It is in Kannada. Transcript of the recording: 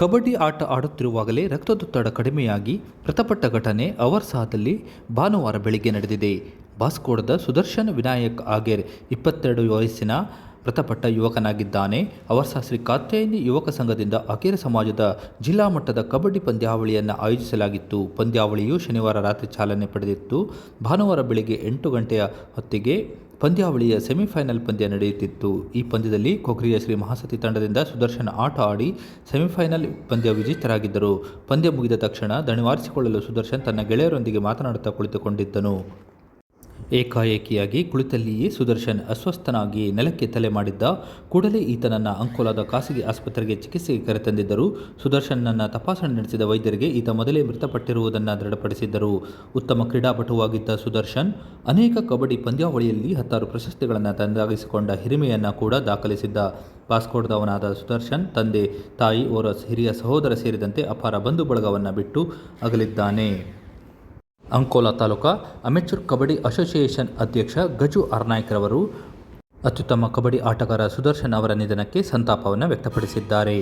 ಕಬಡ್ಡಿ ಆಟ ಆಡುತ್ತಿರುವಾಗಲೇ ರಕ್ತದೊತ್ತಡ ಕಡಿಮೆಯಾಗಿ ಮೃತಪಟ್ಟ ಘಟನೆ ಅವರ್ಸಾದಲ್ಲಿ ಭಾನುವಾರ ಬೆಳಿಗ್ಗೆ ನಡೆದಿದೆ. ಬಾಸ್ಕೋಡದ ಸುದರ್ಶನ್ ವಿನಾಯಕ್ ಆಗೇರ್ ಇಪ್ಪತ್ತೆರಡು ವಯಸ್ಸಿನ ಮೃತಪಟ್ಟ ಯುವಕನಾಗಿದ್ದಾನೆ. ಅವರ್ಸಾ ಶ್ರೀ ಕಾತ್ಯಾಯಿನಿ ಯುವಕ ಸಂಘದಿಂದ ಅಕೇರ ಸಮಾಜದ ಜಿಲ್ಲಾ ಮಟ್ಟದ ಕಬಡ್ಡಿ ಪಂದ್ಯಾವಳಿಯನ್ನು ಆಯೋಜಿಸಲಾಗಿತ್ತು. ಪಂದ್ಯಾವಳಿಯು ಶನಿವಾರ ರಾತ್ರಿ ಚಾಲನೆ ಪಡೆದಿತ್ತು. ಭಾನುವಾರ ಬೆಳಿಗ್ಗೆ ಎಂಟು ಗಂಟೆಯ ಹೊತ್ತಿಗೆ ಪಂದ್ಯಾವಳಿಯ ಸೆಮಿಫೈನಲ್ ಪಂದ್ಯ ನಡೆಯುತ್ತಿತ್ತು. ಈ ಪಂದ್ಯದಲ್ಲಿ ಕೊಗ್ರಿಯ ಶ್ರೀ ಮಹಾಸತಿ ತಂಡದಿಂದ ಸುದರ್ಶನ್ ಆಟ ಆಡಿ ಸೆಮಿಫೈನಲ್ ಪಂದ್ಯ ವಿಜೇತರಾಗಿದ್ದರು. ಪಂದ್ಯ ಮುಗಿದ ತಕ್ಷಣ ದಣಿವಾರಿಸಿಕೊಳ್ಳಲು ಸುದರ್ಶನ್ ತನ್ನ ಗೆಳೆಯರೊಂದಿಗೆ ಮಾತನಾಡುತ್ತಾ ಕುಳಿತುಕೊಂಡಿದ್ದನು. ಏಕಾಏಕಿಯಾಗಿ ಕುಳಿತಲ್ಲಿಯೇ ಸುದರ್ಶನ್ ಅಸ್ವಸ್ಥನಾಗಿ ನೆಲಕ್ಕೆ ತಲೆ ಮಾಡಿದ್ದ ಕೂಡಲೇ ಈತನನ್ನ ಅಂಕೋಲಾದ ಖಾಸಗಿ ಆಸ್ಪತ್ರೆಗೆ ಚಿಕಿತ್ಸೆಗೆ ಕರೆತಂದಿದ್ದರು. ಸುದರ್ಶನ್ನನ್ನು ತಪಾಸಣೆ ನಡೆಸಿದ ವೈದ್ಯರಿಗೆ ಈತ ಮೊದಲೇ ಮೃತಪಟ್ಟಿರುವುದನ್ನು ದೃಢಪಡಿಸಿದ್ದರು. ಉತ್ತಮ ಕ್ರೀಡಾಪಟುವಾಗಿದ್ದ ಸುದರ್ಶನ್ ಅನೇಕ ಕಬಡ್ಡಿ ಪಂದ್ಯಾವಳಿಯಲ್ಲಿ ಹತ್ತಾರು ಪ್ರಶಸ್ತಿಗಳನ್ನು ತಂದಾಗಿಸಿಕೊಂಡ ಹಿರಿಮೆಯನ್ನು ಕೂಡ ದಾಖಲಿಸಿದ್ದ. ಪಾಸ್ಕೋಟ್ದವನಾದ ಸುದರ್ಶನ್ ತಂದೆ, ತಾಯಿ, ಓರ್ವ ಹಿರಿಯ ಸಹೋದರ ಸೇರಿದಂತೆ ಅಪಾರ ಬಂಧು ಬಳಗವನ್ನು ಬಿಟ್ಟು ಅಗಲಿದ್ದಾನೆ. ಅಂಕೋಲಾ ತಾಲೂಕಾ ಅಮೆಚೂರ್ ಕಬಡ್ಡಿ ಅಸೋಸಿಯೇಷನ್ ಅಧ್ಯಕ್ಷ ಗಜು ಅರ್ನಾಯ್ಕರವರು ಅತ್ಯುತ್ತಮ ಕಬಡ್ಡಿ ಆಟಗಾರ ಸುದರ್ಶನ್ ಅವರ ನಿಧನಕ್ಕೆ ಸಂತಾಪವನ್ನು ವ್ಯಕ್ತಪಡಿಸಿದ್ದಾರೆ.